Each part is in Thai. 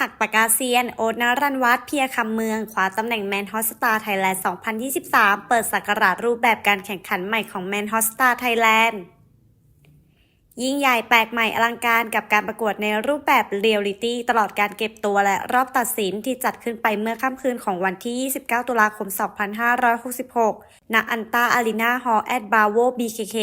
หักปากกาเซียน โอ๊ตนรันวัฒน์เพียคำเมืองคว้าตำแหน่งแมนฮอสตาไทยแลนด์ 2023 เปิดสักราชรูปแบบการแข่งขันใหม่ของแมนฮอสตาไทยแลนด์ ยิ่งใหญ่แปลกใหม่อลังการกับการประกวดในรูปแบบเรียลลิตี้ตลอดการเก็บตัวและรอบตัดสินที่จัดขึ้นไปเมื่อค่ำคืนของวันที่ 29 ตุลาคม 2566 ณ อันตาอารีนาฮอลแอดบาโวบีเคเค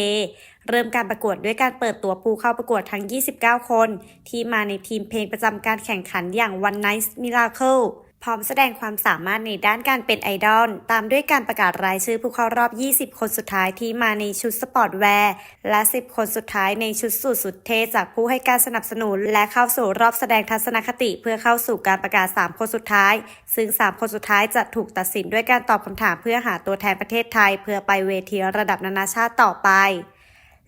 เริ่มการประกวดด้วยการเปิดตัวผู้เข้าประกวดทั้ง 29 คน ที่มาในทีมเพลงประจำการแข่งขันอย่าง One Night Miracle พร้อมแสดงความสามารถในด้านการเป็นไอดอล ตามด้วยการประกาศรายชื่อผู้เข้ารอบ 20 คนสุดท้ายที่มาในชุดสปอร์ตแวร์ และ 10 คนสุดท้ายในชุดสูทสุดเท่จากผู้ให้การสนับสนุน และเข้าสู่รอบแสดงทัศนคติ เพื่อเข้าสู่การประกาศ 3 คนสุดท้าย ซึ่ง 3 คนสุดท้ายจะถูกตัดสินด้วยการตอบคำถามเพื่อหาตัวแทนประเทศไทย เพื่อไปเวทีระดับนานาชาติต่อไป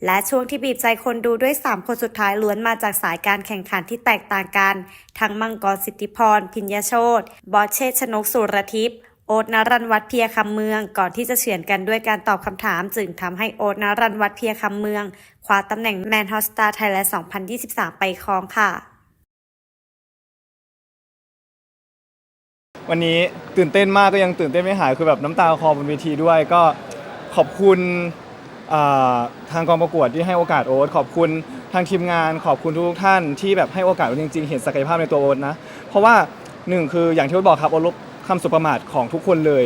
และช่วงที่บีบใจคนดูด้วย 3 คนสุดท้ายล้วนมาจากสายการแข่งขันที่แตกต่างกัน ทั้งมังกรสิทธิพร พิญญาโชตบอสเชษชนกสุรทิพย์โอ๊ตนรันวัฒเพียคำเมือง ก่อนที่จะเฉือนกันด้วยการตอบคำถาม จึงทำให้โอ๊ตนรันวัฒเพียคำเมืองคว้าตำแหน่งแมนฮอสตาไทยแลนด์2023 ไปครองค่ะ วันนี้ตื่นเต้นมากก็ยังตื่นเต้นไม่หายคือแบบน้ำตาคลอบนเวทีด้วยก็ขอบคุณ อ่าทางกองประกวดที่ให้โอกาสโอ๊ตขอบคุณทางทีมงานขอบคุณทุกๆท่านที่แบบให้โอกาสโอ๊ตจริง ๆ เห็นศักยภาพในตัวโอ๊ตนะ เพราะว่าหนึ่งคืออย่างที่โอ๊ตบอกครับโอ๊ตลบคำสุประมาทของทุกคนเลย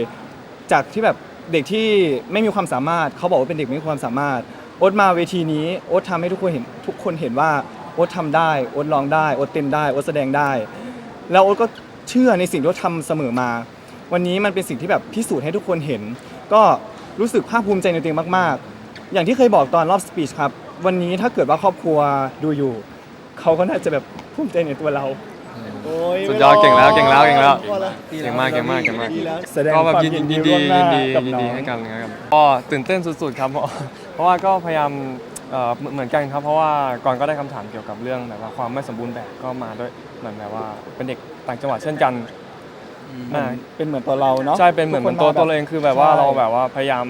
จากที่แบบเด็กที่ไม่มีความสามารถเขาบอกว่าเป็นเด็กไม่มีความสามารถโอ๊ตมาเวทีนี้โอ๊ตทำให้ทุกคนเห็นทุกคนเห็นว่าโอ๊ตทำได้โอ๊ตร้องได้โอ๊ตเต้นได้โอ๊ตแสดงได้ แล้วโอ๊ตก็เชื่อในสิ่งที่โอ๊ตทำเสมอมา วันนี้มันเป็นสิ่งที่แบบพิสูจน์ให้ทุกคนเห็น ก็รู้สึกภาคภูมิใจในตัวเองมากๆ อย่างที่เคยบอกตอนรอบสปีชครับ วันนี้ถ้าเกิดว่าครอบครัวดูอยู่ เขาก็น่าจะแบบภูมิใจในตัวเรา โอ้ยสุดยอดเก่งแล้วเก่งแล้วเก่งแล้ว พอเก่งมากเก่งมากเก่งมาก ดีแล้วแสดงก็คแบบวามยินยินดีดียินดีล่วงหน้ายินดีกับยินน้ดีองให้กันนะครับก็ตื่นเต้นสุดๆครับเพราะเพราะว่าก็พยายามเอ่อเหมือนเหมือนกันครับ เพราะว่าก่อนก็ได้คำถามเกี่ยวกับเรื่องแบบว่าความไม่สมบูรณ์แบบก็มาด้วยเหมือนแบบว่าเป็นเด็กต่างจังหวัดเช่นกันเหมือนเป็นเหมือนตัวเราเนาะใช่เป็นเหมือนเหมือนตัวทุกคตัวเราเองคือแบบว่าใช่ เราแบบว่าพยายาม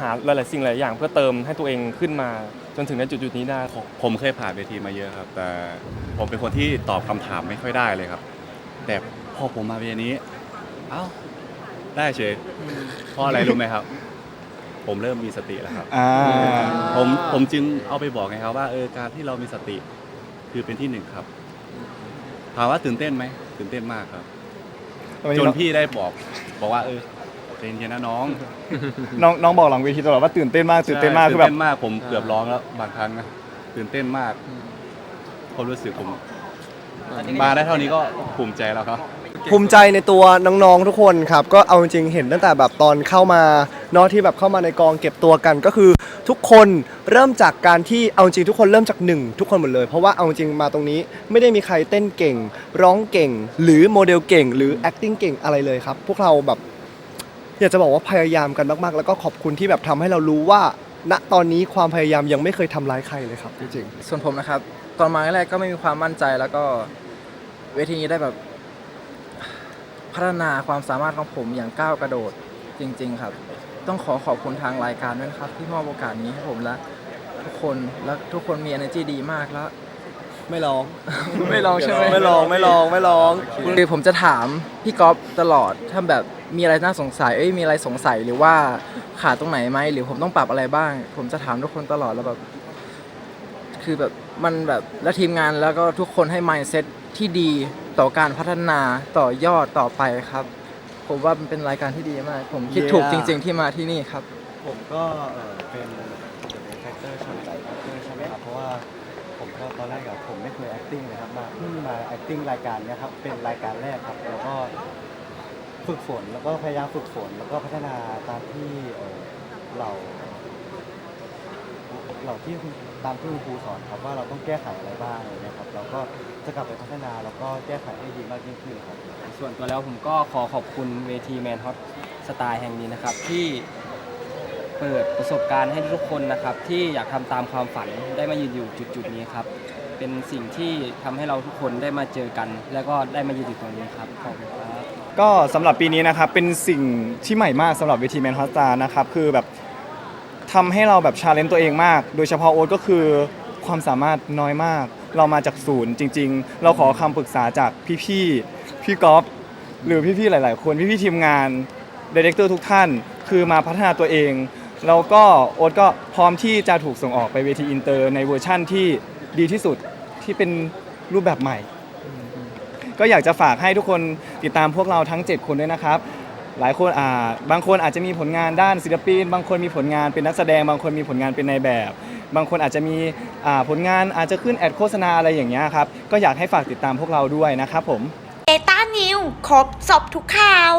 หาหลายๆสิ่งหลายอย่างเพื่อเติมให้ตัวเองขึ้นมาจนถึงในจุดๆนี้ได้ผมเคยผ่านเวทีมาเยอะครับ แต่ผมเป็นคนที่ตอบคำถามไม่ค่อยได้เลยครับ แต่พอผมมาเวทีนี้ เอ้า ได้เฉยเพราะอะไรรู้ไหมครับ ผมเริ่มมีสติแล้วครับ อ่า ผมผมจึงเอาไปบอกไงครับว่าเออการที่เรามีสติคือเป็นที่หนึ่งครับถามว่าตื่นเต้นไหมตื่นเต้นมากครับวันจนี้นพี่ได้บอก บอกว่าเออ ใจเย็นๆนะน้องน้องน้องบอกหลังเวทีตลอดว่าตื่นเต้นมากตื่นเต้นมากคือแบบตื่นเต้นมากผมเกือบร้องแล้วบางครั้งนะตื่นเต้นมากความรู้สึกผม มาได้เท่านี้ก็ภูมิใจแล้วครับ ภูมิใจในตัวน้องๆทุกคนครับ ก็เอาจริงๆเห็นตั้งแต่แบบตอนเข้ามาเนาะที่แบบเข้ามาในกองเก็บตัวกันก็คือทุกคนเริ่มจากการที่เอาจริงทุกคนเริ่มจากหนึ่งทุกคนหมดเลย เพราะว่าเอาจริงมาตรงนี้ไม่ได้มีใครเต้นเก่ง ร้องเก่ง หรือโมเดลเก่ง หรือ acting เก่งอะไรเลยครับ พวกเราแบบ อยากจะบอกว่าพยายามกันมากๆ แล้วก็ขอบคุณที่แบบทำให้เรารู้ว่า ณตอนนี้ความพยายามยังไม่เคยทำร้ายใครเลยครับจริงๆส่วนผมนะครับ ตอนมาแรกก็ไม่มีความมั่นใจแล้วก็เวทีนี้ได้แบบ พัฒนาความสามารถของผมอย่างก้าวกระโดดจริง ๆ ครับ ต้องขอขอบคุณทางรายการด้วยนครับ ที่มอบโอกาสนี้ให้ผมและทุกคนและทุกคนมี energy ดีมากแล้ว ไม่ร้อง ไม่ลองใช่ไหมไม่ร้องไม่ร้องไม่ร้อง คือผมจะถามพี่ก๊อฟตลอดถ้าแบบมีอะไรน่าสงสัยเอ้ยมีอะไรสงสัยหรือว่าขาดตรงไหนไหมหรือผมต้องปรับอะไรบ้าง ผมจะถามทุกคนตลอดแล้วแบบคือแบบมันแบบและทีมงานแล้วก็ทุกคนให้ mindset ที่ดีต่อการพัฒนาต่อยอดต่อไปครับ ผมว่ามันเป็นรายการที่ดีมาก ผมคิด Yeah ถูกจริง ๆที่มาที่นี่ครับ ผมก็เอ่อเป็นเป็นแฟกเตอร์ชนใจแฟกเตอร์ใช่ไหมครับเพราะว่าผมก็ตอนแรกอะ ผมไม่เคย acting เลยครับมาเพิ่งมา acting รายการเนี้ยครับเป็นรายการแรกครับ แล้วก็ฝึกฝนแล้วก็พยายามฝึกฝนแล้วก็พัฒนาตามที่เอ่อเราเราที่คุณตามที่คุณครูสอนครับว่าเราต้องแก้ไขอะไรบ้างอะไรเงี้ยครับเราก็จะกลับไปพัฒนาแล้วก็แก้ไขให้ดีมากยิ่งขึ้นครับ ส่วนตัวแล้วผมก็ขอขอบคุณเวทีแมนฮอตสไตล์แห่งนี้นะครับ ที่เปิดประสบการณ์ให้ทุกคนนะครับ ที่อยากทำตามความฝันได้มายืนอยู่จุดๆนี้ครับ เป็นสิ่งที่ทำให้เราทุกคนได้มาเจอกัน แล้วก็ได้มายืนอยู่ตรงนี้ครับขอบคุณครับ ก็สำหรับปีนี้นะครับเป็นสิ่งที่ใหม่มากสำหรับเวทีแมนฮอสตานะครับคือแบบทำให้เราแบบชาเลนจ์ตัวเองมาก โดยเฉพาะโอ๊ตก็คือความสามารถน้อยมาก เรามาจากศูนย์จริง ๆ เราขอคำปรึกษาจากพี่ๆพี่ก๊อฟหรือพี่ๆหลาย ๆ คนพี่ๆทีมงานดีเรคเตอร์ทุกท่าน คือมาพัฒนาตัวเองแล้วก็โอ๊ตก็พร้อมที่จะถูกส่งออกไปเวทีอินเตอร์ในเวอร์ชั่นที่ดีที่สุด ที่เป็นรูปแบบใหม่ ก็อยากจะฝากให้ทุกคนติดตามพวกเราทั้ง 7 คนด้วยนะครับ หลายคนอ่าบางคนอาจจะมีผลงานด้านศิลปิน บางคนมีผลงานเป็นนักแสดง บางคนมีผลงานเป็นในายแบบ บางคนอาจจะมีอ่าผลงานอาจจะขึ้นแอดโฆษณาอะไรอย่างเงี้ยครับ ก็อยากให้ฝากติดตามพวกเราด้วยนะครับผมเอต้านิวครบสอบทุกข่าว